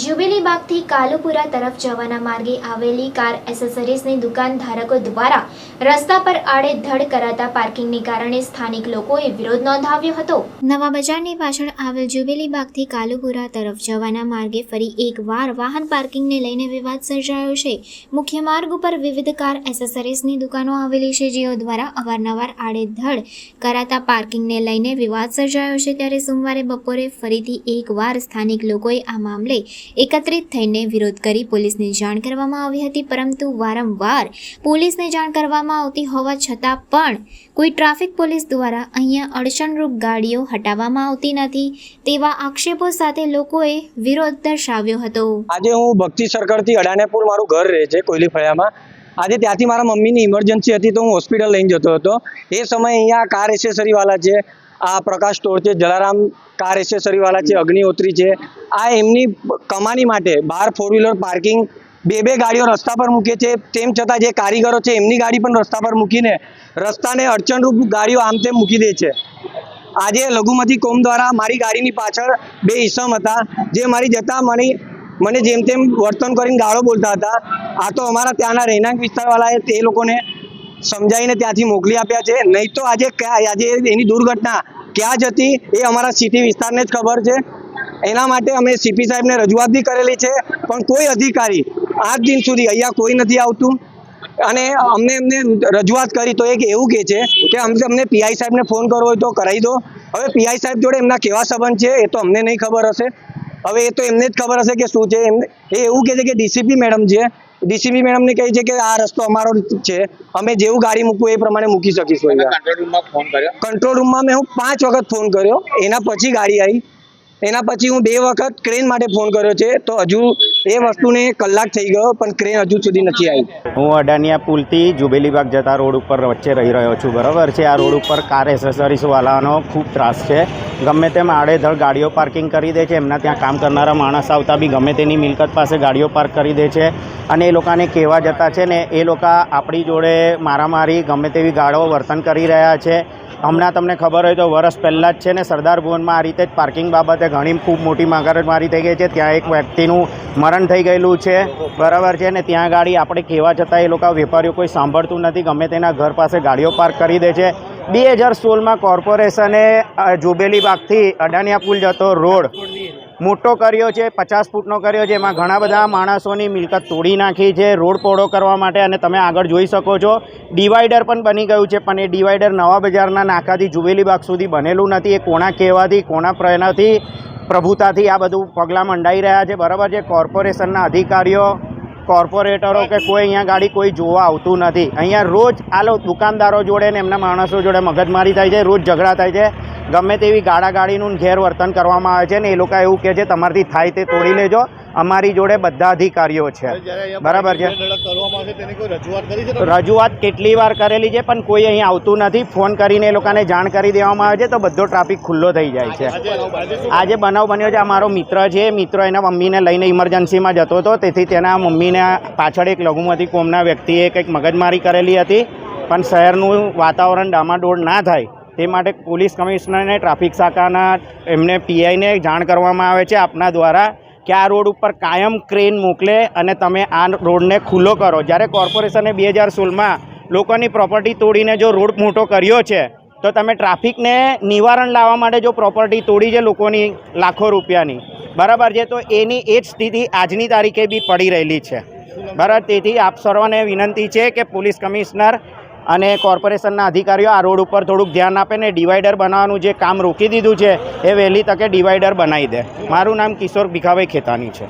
Jubilee બાગથી કાલુપુરા તરફ જવાના માર્ગે આવેલી કાર એસેસરીઝની દુકાન ધારકો દ્વારા રસ્તા પર આડેધડ કરાતા પાર્કિંગને કારણે સ્થાનિક લોકોએ વિરોધ નોંધાવ્યો હતો. નવા બજારની પાછળ આવેલ જ્યુબિલી બાગથી કાલુપુરા તરફ જવાના માર્ગે ફરી એકવાર વાહન પાર્કિંગને લઈને વિવાદ સર્જાયો છે. મુખ્ય માર્ગ ઉપર વિવિધ કાર એસેસરીઝની દુકાનો આવેલી છે, જેઓ દ્વારા અવારનવાર આડેધડ કરાતા પાર્કિંગને લઈને વિવાદ સર્જાયો છે. ત્યારે સોમવારે બપોરે ફરીથી એકવાર સ્થાનિક લોકોએ આ મામલે એકત્રિત થઈને વિરોધ કરી પોલીસને જાણ કરવામાં આવી હતી, પરંતુ વારંવાર પોલીસને જાણ કરવામાં આવતી હોવા છતાં પણ કોઈ ટ્રાફિક પોલીસ દ્વારા અહીંયા અડચણરૂપ ગાડીઓ હટાવવામાં આવતી નથી તેવા આક્ષેપો સાથે લોકોએ વિરોધ દર્શાવ્યો હતો. આજે હું ભક્તિ સર્કલથી અડાનેપુર મારું ઘર રહે છે, કોયલી ફળિયામાં. આજે ત્યાંથી મારા મમ્મીની ઇમરજન્સી હતી તો હું હોસ્પિટલ લઈને જતો હતો. એ સમયે અહીંયા કાર એસેસરીવાળા છે આ પ્રકાશ સ્ટોર છે, જલારામ કાર એસેસરીવાલા છે, અગ્નિહોત્રી છે. આ એમની કમાની માટે બહાર ફોર વ્હીલર પાર્કિંગ બે બે ગાડીઓ રસ્તા પર મૂકે છે. તેમ છતાં જે કારીગરો છે, એમની ગાડી પણ રસ્તા પર મૂકીને રસ્તાને અડચણરૂપ ગાડીઓ આમ તેમ મૂકી દે છે. આજે લઘુમતી કોમ દ્વારા મારી ગાડીની પાછળ બે ઈસમ હતા, જે મારી જતા મને મને જેમ તેમ વર્તન કરીને ગાળો બોલતા હતા. આ તો અમારા ત્યાંના રહેણાંક વિસ્તારવાળાએ તે લોકોને સમજાવીને ત્યાંથી મોકલી આપ્યા છે. નહીં તો આજે આજે એની દુર્ઘટના ક્યાં જ હતી એ અમારા સિટી વિસ્તારને જ ખબર છે. એના માટે અમે સીપી સાહેબને રજૂઆત બી કરેલી છે, પણ કોઈ અધિકારી આજ દિન સુધી અહીંયા કોઈ નથી આવતું. અને અમને એમને રજૂઆત કરી તો એક એવું કહે છે કે અમને અમને પીઆઈ સાહેબને ફોન કરવો હોય તો કરાવી દો. હવે પીઆઈ સાહેબ જોડે એમના કેવા સંબંધ છે એ તો અમને નહીં ખબર હશે. હવે એ તો એમને જ ખબર હશે કે શું છે એમને એ એવું કહે છે કે ડીસીપી મેડમ છે ડીસીપી મેડમને કહી છે કે આ રસ્તો અમારો છે. અમે જેવું ગાડી મૂકવું એ પ્રમાણે મૂકી શકીશું કંટ્રોલ રૂમમાં ફોન કર્યો? કંટ્રોલ રૂમમાં મેં હું પાંચ વખત ફોન કર્યો. એના પછી ગાડી આવી. એના પછી હું બે વખત ક્રેન માટે ફોન કર્યો છે. તો હજુ એ વસ્તુને કલાક થઈ ગયો, પણ ક્રેન હજુ સુધી નથી આવી. હું અડાનિયા પુલથી જુબેલીબાગ જતા રોડ ઉપર વચ્ચે રહી રહ્યો છું. બરાબર છે, આ રોડ ઉપર કાર એસેસરીઝવાલાનો ખૂબ ત્રાસ છે. ગમે તેમ આડેધડ ગાડીઓ પાર્કિંગ કરી દે છે. એમના ત્યાં કામ કરનારા માણસ આવતા બી ગમે તેની મિલકત પાસે ગાડીઓ પાર્ક કરી દે છે. અને એ લોકોને કહેવા જતા છે ને, એ લોકો આપણી જોડે મારામારી ગમે તેવી ગાળો વર્તન કરી રહ્યા છે. હમણાં તમને ખબર હોય તો વરસ પહેલાં જ છે ને સરદાર ભુવનમાં આ રીતે જ પાર્કિંગ બાબતે ઘણી ખૂબ મોટી મારી થઈ ગઈ છે. ત્યાં એક વ્યક્તિનું મરણ થઈ ગયેલું છે. બરાબર છે ને ત્યાં ગાડી આપણે કહેવા છતાં એ લોકો વેપારીઓ કોઈ સાંભળતું નથી. ગમે તેના ઘર પાસે ગાડીઓ પાર્ક કરી દે છે. બે હજાર સોળમાં કોર્પોરેશને જોબેલી બાગથી અડાનિયા પુલ જતો રોડ મોટો કર્યો છે, પચાસ ફૂટનો કર્યો છે, એમાં ઘણા બધા માણસોની મિલકત તોડી નાખી છે, રોડ પહોળો કરવા માટે અને તમે આગળ જોઈ શકો છો. ડિવાઈડર પણ બની ગયું છે, પણ એ ડિવાઈડર નવા બજારના નાકાથી જુબેલી બાગ સુધી બનેલું નથી. એ કોણા કહેવાથી કોણા પ્રેરણાથી પ્રભુતાથી આ બધું પગલાં મંડાઈ રહ્યા છે. બરાબર છે, કોર્પોરેશનના અધિકારીઓ, કોર્પોરેટરો કે કોઈ અહીંયા ગાડી કોઈ જોવા આવતું નથી. અહીંયા રોજ આ દુકાનદારો જોડે ને એમના માણસો જોડે મગજમારી થાય છે, રોજ ઝઘડા થાય છે. ગમે તેવી ગાડા ગાડીનું ગેરવર્તન કરવામાં આવે છે ને એ લોકો એવું કહે છે તમારથી થાય તે તોડી લેજો. અમારી જોડે બધા અધિકારીઓ છે. બરાબર છે. રજૂઆત કેટલી વાર કરેલી છે પણ કોઈ અહીં આવતું નથી. ફોન કરીને એ લોકોને જાણ કરી દેવામાં આવે છે તો બધો ટ્રાફિક ખુલ્લો થઈ જાય છે. આજે બનાવ બન્યો છે આ મારો મિત્ર છે મિત્ર એના મમ્મીને લઈને ઇમરજન્સીમાં જતો હતો તેથી તેના મમ્મીને પાછળ એક લઘુમતી કોમના વ્યક્તિએ કંઈક મગજમારી કરેલી હતી. પણ શહેરનું વાતાવરણ ડામાડોળ ના થાય. તે માટે પોલીસ કમિશનરને, ટ્રાફિક શાખાના એમને પીઆઈને જાણ કરવામાં આવે છે આપના દ્વારા કે આ રોડ ઉપર કાયમ ક્રેન મોકલે અને તમે આ રોડને ખુલ્લો કરો. જ્યારે કોર્પોરેશને બે હજાર સોળમાં લોકોની પ્રોપર્ટી તોડીને જો રોડ મોટો કર્યો છે, તો તમે ટ્રાફિકને નિવારણ લાવવા માટે જો પ્રોપર્ટી તોડી છે લોકોની લાખો રૂપિયાની. બરાબર છે? તો એની એ જ સ્થિતિ આજની તારીખે બી પડી રહેલી છે. બરાબર? તેથી આપ સર્વને વિનંતી છે કે પોલીસ કમિશનર અને કોર્પોરેશનના અધિકારીઓ આ રોડ ઉપર થોડુંક ધ્યાન આપે ને ડિવાઈડર બનાવવાનું જે કામ રોકી દીધું છે, એ વહેલી તકે ડિવાઈડર બનાવી દે. મારું નામ કિશોર ભીખાભાઈ ખેતાની છે.